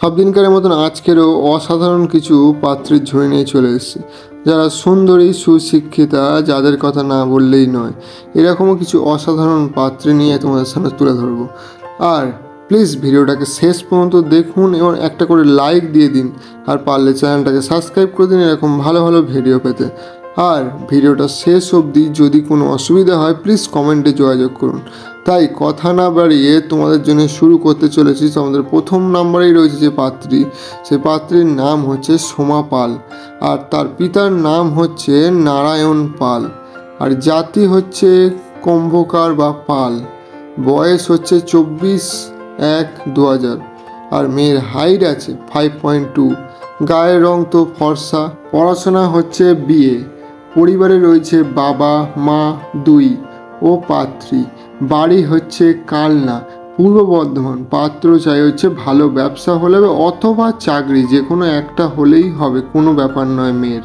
সব দিনকারের মতন আজকেরও অসাধারণ কিছু পাত্রের ঝুড়ি নিয়ে চলে এসেছে। যারা সুন্দরী, সুশিক্ষিতা, যাদের কথা না বললেই নয়, এরকমও কিছু অসাধারণ পাত্রে নিয়ে তোমাদের সামনে তুলে ধরবো। আর প্লিজ ভিডিওটাকে শেষ পর্যন্ত দেখুন এবং একটা করে লাইক দিয়ে দিন, আর পারলে চ্যানেলটাকে সাবস্ক্রাইব করে দিন এরকম ভালো ভালো ভিডিও পেতে। আর ভিডিওটা শেষ অবধি যদি কোনো অসুবিধা হয়, প্লিজ কমেন্টে যোগাযোগ করুন। তাই কথা না বাড়িয়ে তোমাদের জন্য শুরু করতে চলেছি। আমাদের প্রথম নাম্বারেই রয়েছে যে পাত্রী। সে পাত্রীর নাম হচ্ছে সোমা পাল আর তার পিতার নাম হচ্ছে নারায়ণ পাল আর জাতি হচ্ছে কুম্ভকার বা পাল। বয়স হচ্ছে চব্বিশ এক দু হাজার আর মেয়ের হাইট আছে ফাইভ পয়েন্ট টু গায়ের রং তো ফর্সা। পড়াশোনা হচ্ছে বিয়ে পরিবারে রয়েছে বাবা, মা, দুই ও পাত্রী। বাড়ি হচ্ছে কালনা, পূর্ব বর্ধমান, পাত্র চাই হচ্ছে ভালো ব্যবসা হলে অথবা চাকরি, যে কোনো একটা হলেই হবে, কোনো ব্যাপার নয় মেয়ের।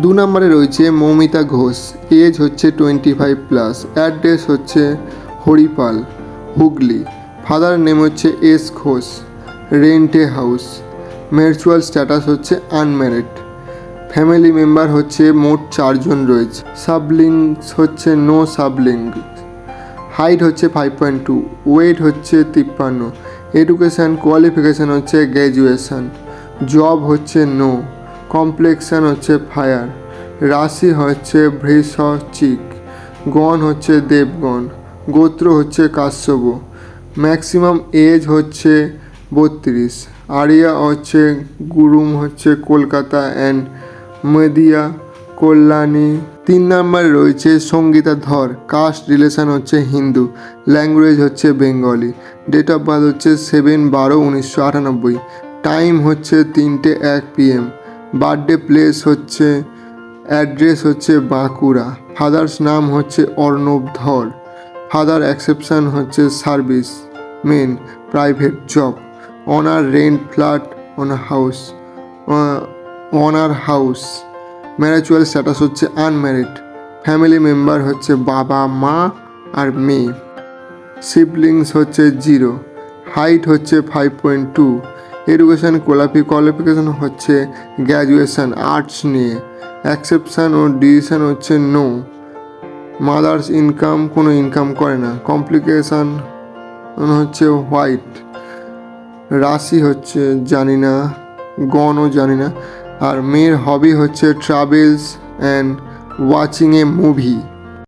দু নম্বরে রয়েছে মৌমিতা ঘোষ, এজ হচ্ছে টোয়েন্টি ফাইভ প্লাস অ্যাড্রেস হচ্ছে হরিপাল, হুগলি। ফাদার নেম হচ্ছে S Ghosh rented house marital status হচ্ছে আনম্যারিড ফ্যামিলি মেম্বার হচ্ছে মোট চারজন রয়েছে সাবলিংস হচ্ছে নো সাবলিঙ্ক হাইট হচ্ছে ফাইভ পয়েন্ট টু ওয়েট হচ্ছে তিপ্পান্ন। এডুকেশান কোয়ালিফিকেশান হচ্ছে গ্র্যাজুয়েশান জব হচ্ছে নো কমপ্লেক্সান হচ্ছে ফায়ার রাশি হচ্ছে ভৃষচিক গণ হচ্ছে দেবগণ। গোত্র হচ্ছে কাশ্যপ। ম্যাক্সিমাম এজ হচ্ছে বত্রিশ। আরিয়া হচ্ছে গুরুম হচ্ছে কলকাতা অ্যান্ড মেদিয়া কল্যাণী। তিন নাম্বার রয়েছে সঙ্গীতা ধর কাস্ট রিলেশন হচ্ছে হিন্দু ল্যাঙ্গুয়েজ হচ্ছে বেঙ্গলি। ডেট অফ বার্থ হচ্ছে সেভেন বারো উনিশশো আটানব্বই। টাইম হচ্ছে তিনটে এক পিএম বার্থডে প্লেস হচ্ছে অ্যাড্রেস হচ্ছে বাঁকুড়া। ফাদার্স নাম হচ্ছে অর্ণব ধর। ফাদার অ্যাকসেপশন হচ্ছে service men private job owner rent flat on house owner house marital status হচ্ছে আনম্যারিড ফ্যামিলি মেম্বার হচ্ছে বাবা, মা আর মেয়ে। সিবলিংস হচ্ছে জিরো হাইট হচ্ছে ফাইভ পয়েন্ট টু এডুকেশান কোলাপি কোয়ালিফিকেশান হচ্ছে গ্র্যাজুয়েশান আর্টস নিয়ে। অ্যাকসেপশান ও ডিসিশান হচ্ছে নো মাদার্স ইনকাম কোনো ইনকাম করে না। কমপ্লিকেশান হচ্ছে হোয়াইট রাশি হচ্ছে জানি না গণও জানি না। আর মেয়ের হবি হচ্ছে travels and watching a movie